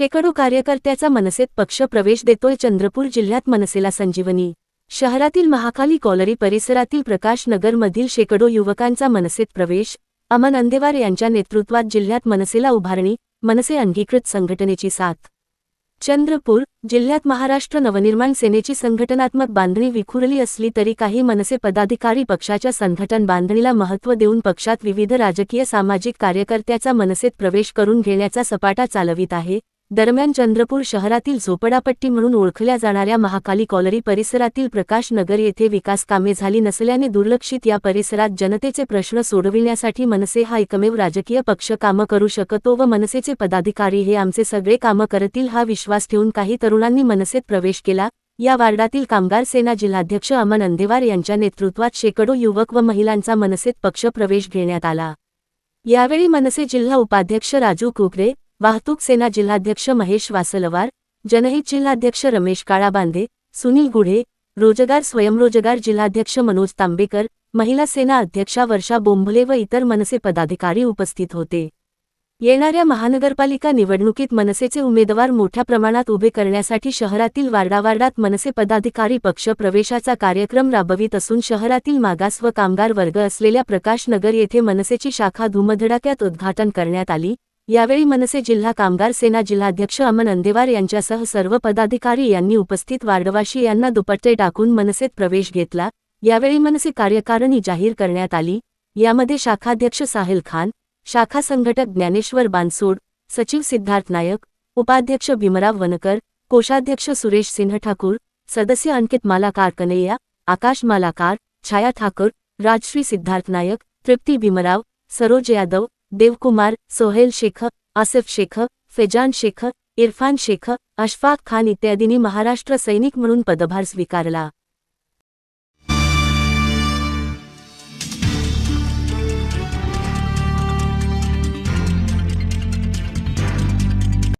शेकडो कार्यकर्त्याचा मनसेत पक्ष प्रवेश देतोय चंद्रपूर जिल्ह्यात मनसेला संजीवनी. शहरातील महाकाली कॉलरी परिसरातील प्रकाश नगरमधील शेकडो युवकांचा मनसेत प्रवेश अमन अंदेवार यांच्या नेतृत्वात जिल्ह्यात मनसेला उभारणी मनसे अंगीकृत संघटनेची साथ. चंद्रपूर जिल्ह्यात महाराष्ट्र नवनिर्माण सेनेची संघटनात्मक बांधणी विखुरली असली तरी काही मनसे पदाधिकारी पक्षाच्या संघटन बांधणीला महत्त्व देऊन पक्षात विविध राजकीय सामाजिक कार्यकर्त्याचा मनसेत प्रवेश करून घेण्याचा सपाटा चालवित आहे दरम्यान चंद्रपूर शहरातील झोपडापट्टी म्हणून ओळखल्या जाणाऱ्या महाकाली कॉलरी परिसरातील प्रकाश नगर येथे विकास कामे झाली नसल्याने दुर्लक्षित या परिसरात जनतेचे प्रश्न सोडविण्यासाठी मनसे हा एकमेव राजकीय पक्ष कामं करू शकतो व मनसेचे पदाधिकारी हे आमचे सगळे कामं करतील हा विश्वास ठेवून काही तरुणांनी मनसेत प्रवेश केला. या वार्डातील कामगार सेना जिल्हाध्यक्ष अमन अंदेवार यांच्या नेतृत्वात शेकडो युवक व महिलांचा मनसेत पक्ष प्रवेश घेण्यात आला. यावेळी मनसे जिल्हा उपाध्यक्ष राजू कुकरे वाहतूक सेना जिल्हाध्यक्ष महेश वासलवार जनहित जिल्हाध्यक्ष रमेश काळाबांधे सुनील गुढे रोजगार स्वयंरोजगार जिल्हाध्यक्ष मनोज तांबेकर महिला सेना अध्यक्षा वर्षा बोंभले व इतर मनसे पदाधिकारी उपस्थित होते. येणाऱ्या महानगरपालिका निवडणुकीत मनसेचे उमेदवार मोठ्या प्रमाणात उभे करण्यासाठी शहरातील वार्डावार्डात मनसे पदाधिकारी पक्ष प्रवेशाचा कार्यक्रम राबवित असून शहरातील मागास व कामगार वर्ग असलेल्या प्रकाशनगर येथे मनसेची शाखा धुमधडाक्यात उद्घाटन करण्यात आली. यावेळी मनसे जिल्हा कामगार सेना जिल्हाध्यक्ष अमन अंदेवार यांच्यासह सर्व पदाधिकारी यांनी उपस्थित वार्डवाशी यांना दुपट्टे टाकून मनसेत प्रवेश घेतला. यावेळी मनसे कार्यकारिणी जाहीर करण्यात आली. यामध्ये शाखाध्यक्ष साहिल खान शाखा संघटक ज्ञानेश्वर बानसोड सचिव सिद्धार्थ नायक उपाध्यक्ष भीमराव वनकर कोषाध्यक्ष सुरेश सिन्ह ठाकूर सदस्य अंकित मालाकार कनैया आकाश मालाकार छाया ठाकूर राजश्री सिद्धार्थ नायक तृप्ती भीमराव सरोज यादव देवकुमार सोहेल शेख आसिफ शेख फेजान शेख इरफान शेख अशफाक खान इत्यादींनी महाराष्ट्र सैनिक म्हणून पदभार स्वीकारला.